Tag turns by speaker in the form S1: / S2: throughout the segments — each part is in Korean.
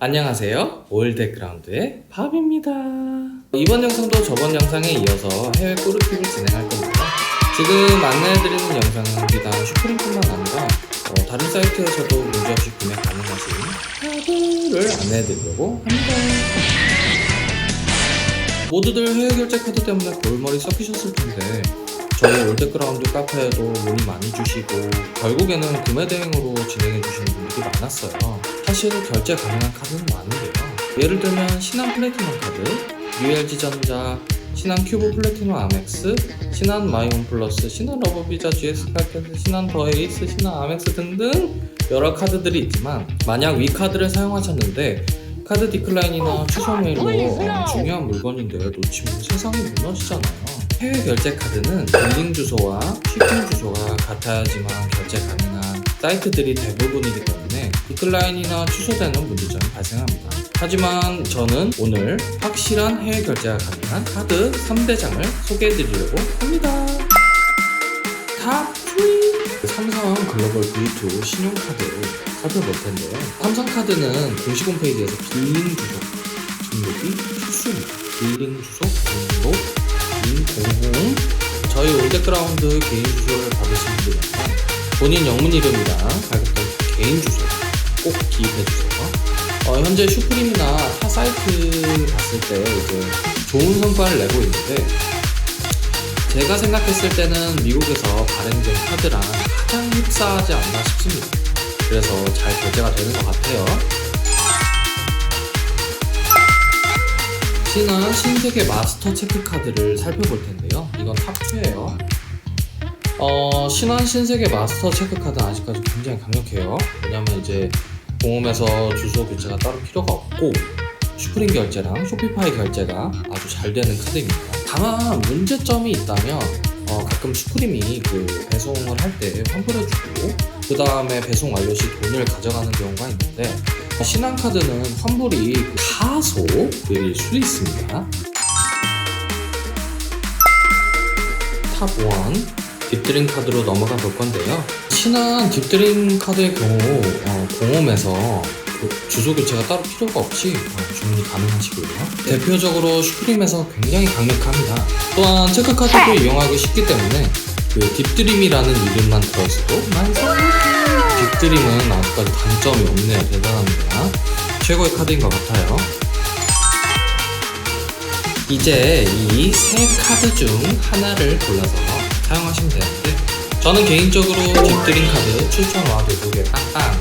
S1: 안녕하세요. 올데그라운드의 밥입니다. 이번 영상도 저번 영상에 이어서 해외 꾸르픽을 진행할 겁니다. 지금 안내해드리는 영상은 비단 슈프림뿐만 아니라 어, 다른 사이트에서도 문제없이 구매 가능하신 카드를 안내해드리려고 합니다. 모두들 해외 결제 카드 때문에 골머리 썩히셨을 텐데 저희 올데그라운드 카페에도 문의 많이 주시고 결국에는 구매 대행으로 진행해 주시는 분들이 많았어요. 사실 결제 가능한 카드는 많은데요. 예를 들면 신한 플래티넘 카드, ULG전자, 신한 큐브 플래티넘 아멕스, 신한 마이온 플러스, 신한 러버비자 GS 카드, 신한 더 에이스, 신한 아멕스 등등 여러 카드들이 있지만 만약 위 카드를 사용하셨는데 카드 디클라인이나 취소 메일로 어, 중요한 물건인데 놓치면 세상이 무너지잖아요. 해외 결제 카드는 빌링 주소와 shipping 주소가 같아야지만 결제 가능한 사이트들이 대부분이기 때문에 디클라인이나 취소되는 문제점이 발생합니다. 하지만 저는 오늘 확실한 해외 결제가 가능한 카드 3대장을 소개해드리려고 합니다. 탑 3! 삼성 글로벌 V2 신용카드 살펴볼 텐데요. 삼성카드는 공식 홈페이지에서 빌링 주소 등록이 필수입니다. 빌링 주소 등록 인공홈 저희 올데그라운드 개인 주소를 받으신 분들은 본인 영문 이름이랑 발급된 개인 주소 꼭 기입해 주세요. 어, 현재 슈프림이나 타 사이트 봤을 때 이제 좋은 성과를 내고 있는데 제가 생각했을 때는 미국에서 발행된 카드랑 가장 흡사하지 않나 싶습니다. 그래서 잘 결제가 되는 것 같아요. 신한 신세계 마스터 체크 카드를 살펴볼 텐데요. 이건 탑2예요. 어, 신한 신세계 마스터 체크 카드는 아직까지 굉장히 강력해요. 왜냐면 이제 공홈에서 주소 교체가 따로 필요가 없고 슈프림 결제랑 쇼피파이 결제가 아주 잘 되는 카드입니다. 다만 문제점이 있다면 어, 가끔 슈프림이 그 배송을 할 때 환불해주고 그 다음에 배송 완료 시 돈을 가져가는 경우가 있는데 신한 카드는 환불이 다소 느릴 수 있습니다. 탑 1. 딥드림 카드로 넘어가 볼 건데요. 신한 딥드림 카드의 경우 어, 공홈에서 그 주소 교체가 따로 필요가 없이 어, 주문이 가능하시고요. 대표적으로 슈프림에서 굉장히 강력합니다. 또한 체크카드도 이용하기 쉽기 때문에 그 딥드림이라는 이름만 들었어도 만족해요. 딥드림은 아직까지 단점이 없네요. 대단합니다. 최고의 카드인 것 같아요. 이제 이 세 카드 중 하나를 골라서 사용하시면 되는데 저는 개인적으로 딥드림 카드 추천과 되두개 빵빵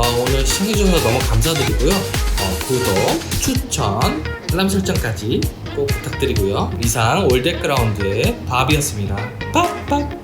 S1: 어, 오늘 시청해주셔서 너무 감사드리고요. 어, 구독, 추천, 알람 설정까지 꼭 부탁드리고요. 이상 올댓그라운드의 밥이었습니다. 밥 밥